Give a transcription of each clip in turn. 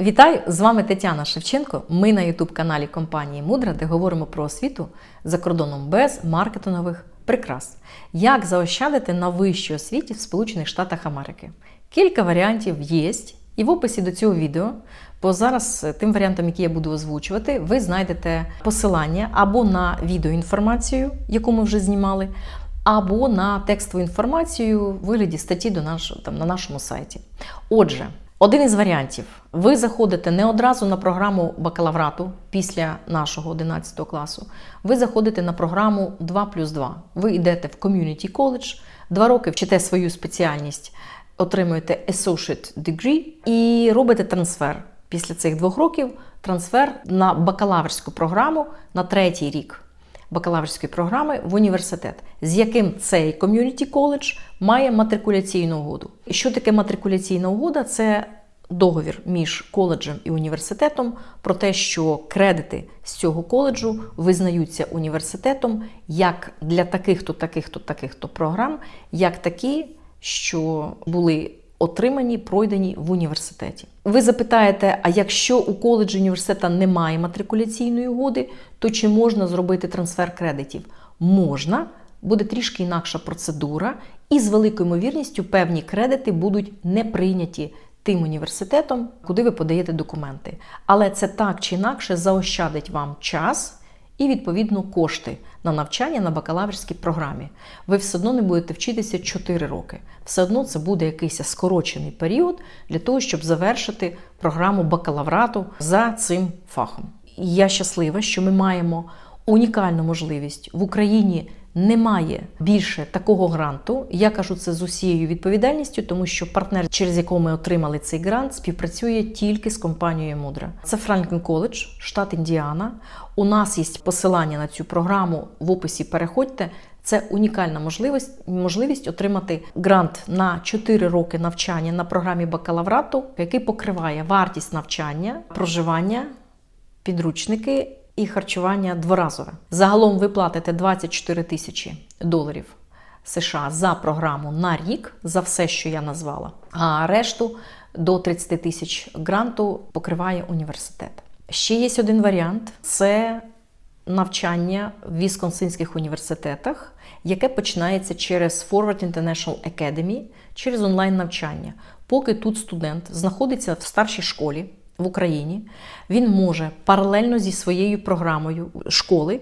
Вітаю! З вами Тетяна Шевченко. Ми на ютуб-каналі компанії Мудра, де говоримо про освіту за кордоном без маркетингових прикрас. Як заощадити на вищій освіті в Сполучених Штатах Америки? Кілька варіантів є, і в описі до цього відео, бо зараз е, тим варіантом, який я буду озвучувати, ви знайдете посилання або на відеоінформацію, яку ми вже знімали, або на текстову інформацію в вигляді статті до нашого, там, на нашому сайті. Отже, один із варіантів: ви заходите не одразу на програму бакалаврату після нашого 11 класу. Ви заходите на програму 2 плюс 2. Ви йдете в ком'юніті коледж, два роки вчите свою спеціальність, отримуєте associate degree і робите трансфер. Після цих двох років трансфер на бакалаврську програму на третій рік бакалаврської програми в університет, з яким цей ком'юніті коледж має матрикуляційну угоду. Що таке матрикуляційна угода? Це договір між коледжем і університетом про те, що кредити з цього коледжу визнаються університетом як для таких-то, таких-то, таких-то програм, як такі, що були отримані, пройдені в університеті. Ви запитаєте: а якщо у коледжі університету немає матрикуляційної угоди, то чи можна зробити трансфер кредитів? Можна, буде трішки інакша процедура, і з великою ймовірністю певні кредити будуть не прийняті тим університетом, куди ви подаєте документи. Але це так чи інакше заощадить вам час і відповідно кошти на навчання на бакалаврській програмі. Ви все одно не будете вчитися 4 роки. Все одно це буде якийсь скорочений період для того, щоб завершити програму бакалаврату за цим фахом. Я щаслива, що ми маємо унікальну можливість в Україні. Немає більше такого гранту. Я кажу це з усією відповідальністю, тому що партнер, через якого ми отримали цей грант, співпрацює тільки з компанією Мудра. Це Франклін коледж, штат Індіана. У нас є посилання на цю програму в описі. Переходьте. Це унікальна можливість можливість отримати грант на 4 роки навчання на програмі бакалаврату, який покриває вартість навчання, проживання, підручники і харчування дворазове. Загалом ви платите 24 тисячі доларів США за програму на рік за все, що я назвала. А решту до 30 тисяч гранту покриває університет. Ще є один варіант: це навчання в вісконсинських університетах, яке починається через Forward International Academy, через онлайн навчання. Поки тут студент знаходиться в старшій школі в Україні, він може паралельно зі своєю програмою школи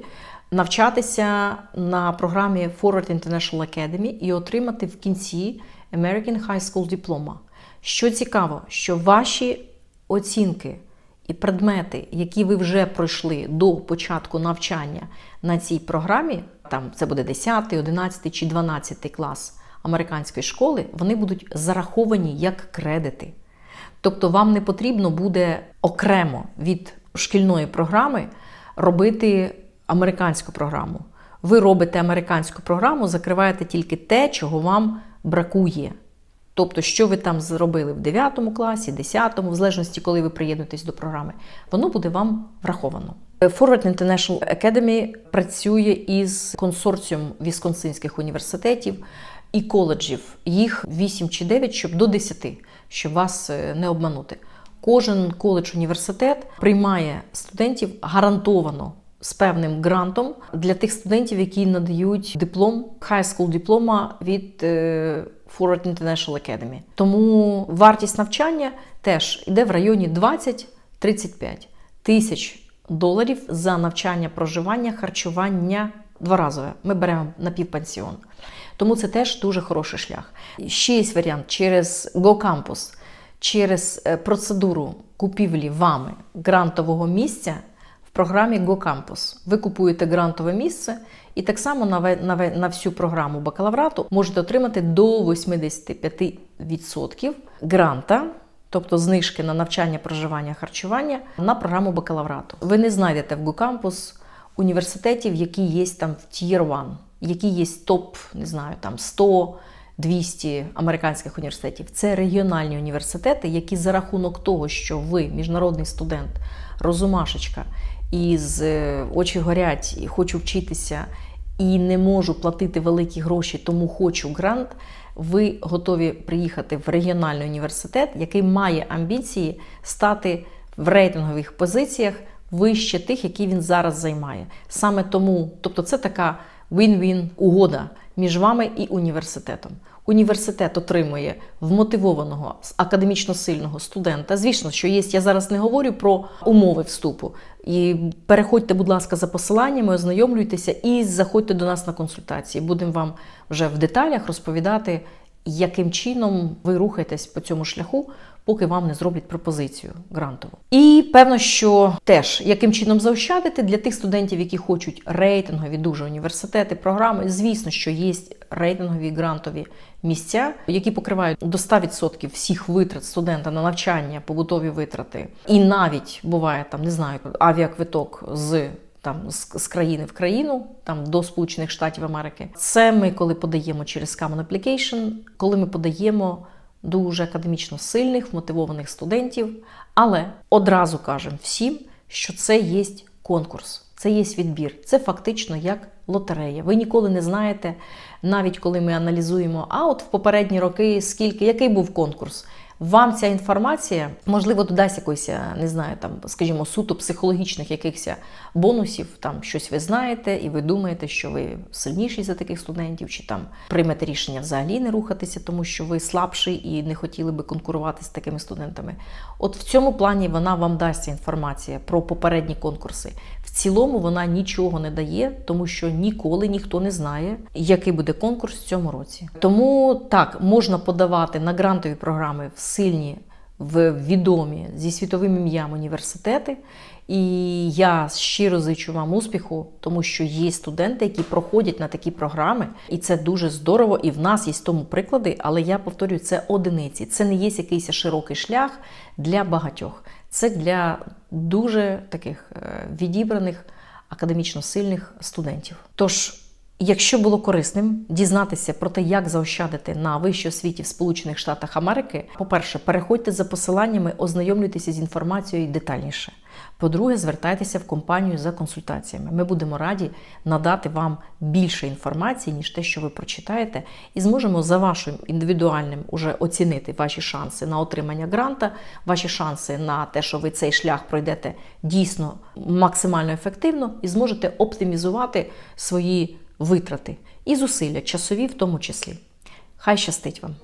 навчатися на програмі Forward International Academy і отримати в кінці American High School Diploma. Що цікаво, що ваші оцінки і предмети, які ви вже пройшли до початку навчання на цій програмі, там це буде 10, 11 чи 12 клас американської школи, вони будуть зараховані як кредити. Тобто вам не потрібно буде окремо від шкільної програми робити американську програму. Ви робите американську програму, закриваєте тільки те, чого вам бракує. Тобто, що ви там зробили в 9 класі, 10, в залежності, коли ви приєднуєтесь до програми, воно буде вам враховано. Forward International Academy працює із консорціум вісконсинських університетів і коледжів. Їх 8 чи 9, щоб до 10, щоб вас е, не обманути. Кожен коледж університет приймає студентів гарантовано з певним грантом для тих студентів, які надають диплом high school диплома від е, Forward International Academy. Тому вартість навчання теж йде в районі 20-35 тисяч доларів за навчання, проживання, харчування дворазове. Ми беремо напівпансіон. Тому це теж дуже хороший шлях. Ще є варіант через GoCampus, через е, процедуру купівлі вами грантового місця в програмі GoCampus. Ви купуєте грантове місце і так само на, всю програму бакалаврату можете отримати до 85% гранта. Тобто знижки на навчання, проживання, харчування на програму бакалаврату. Ви не знайдете в GoCampus університетів, які є там в Tier 1, які є топ, не знаю, там 100, 200 американських університетів. Це регіональні університети, які за рахунок того, що ви міжнародний студент, розумашечка, і з е, очі горять, і хочу вчитися, і не можу платити великі гроші, тому хочу грант. ви готові приїхати в регіональний університет, який має амбіції стати в рейтингових позиціях вище тих, які він зараз займає. Саме тому, тобто, це така win-win угода між вами і університетом. Університет отримує вмотивованого академічно сильного студента. Звісно, що є. Я зараз не говорю про умови вступу. І переходьте, будь ласка, за посиланнями, ознайомлюйтеся і заходьте до нас на консультації. Будемо вам вже в деталях розповідати, яким чином ви рухаєтесь по цьому шляху, поки вам не зроблять пропозицію грантову. І певно, що теж яким чином заощадити для тих студентів, які хочуть рейтингові дуже університети, програми. Звісно, що є рейтингові грантові місця, які покривають до 100% всіх витрат студента на навчання, побутові витрати, і навіть буває там, не знаю, авіаквиток з там з, країни в країну, там до Сполучених Штатів Америки. Це ми коли подаємо через Common Application, коли ми подаємо дуже академічно сильних, вмотивованих студентів, але одразу кажемо всім, що це є конкурс, це є відбір, це фактично як лотерея. Ви ніколи не знаєте, навіть коли ми аналізуємо, а от в попередні роки скільки, який був конкурс. Вам ця інформація можливо додасть якоїсь, не знаю, там, скажімо, суто психологічних якихось бонусів. Там щось ви знаєте, і ви думаєте, що ви сильніші за таких студентів, чи там приймете рішення взагалі не рухатися, тому що ви слабший і не хотіли би конкурувати з такими студентами. От в цьому плані вона вам дасть інформація про попередні конкурси. В цілому вона нічого не дає, тому що ніколи ніхто не знає, який буде конкурс в цьому році. Тому так можна подавати на грантові програми в сильні, в відомі зі світовим ім'ям університети. І я щиро зичу вам успіху, тому що є студенти, які проходять на такі програми, і це дуже здорово. І в нас є тому приклади, але я повторюю, це одиниці. Це не є якийсь широкий шлях для багатьох. Це для дуже таких е, відібраних академічно сильних студентів. Тож. Якщо було корисним дізнатися про те, як заощадити на вищій освіті в Сполучених Штатах Америки, по-перше, переходьте за посиланнями, ознайомлюйтеся з інформацією детальніше. По-друге, звертайтеся в компанію за консультаціями. Ми будемо раді надати вам більше інформації, ніж те, що ви прочитаєте, і зможемо за вашим індивідуальним уже оцінити ваші шанси на отримання гранта, ваші шанси на те, що ви цей шлях пройдете дійсно максимально ефективно і зможете оптимізувати свої витрати і зусилля, часові в тому числі. Хай щастить вам!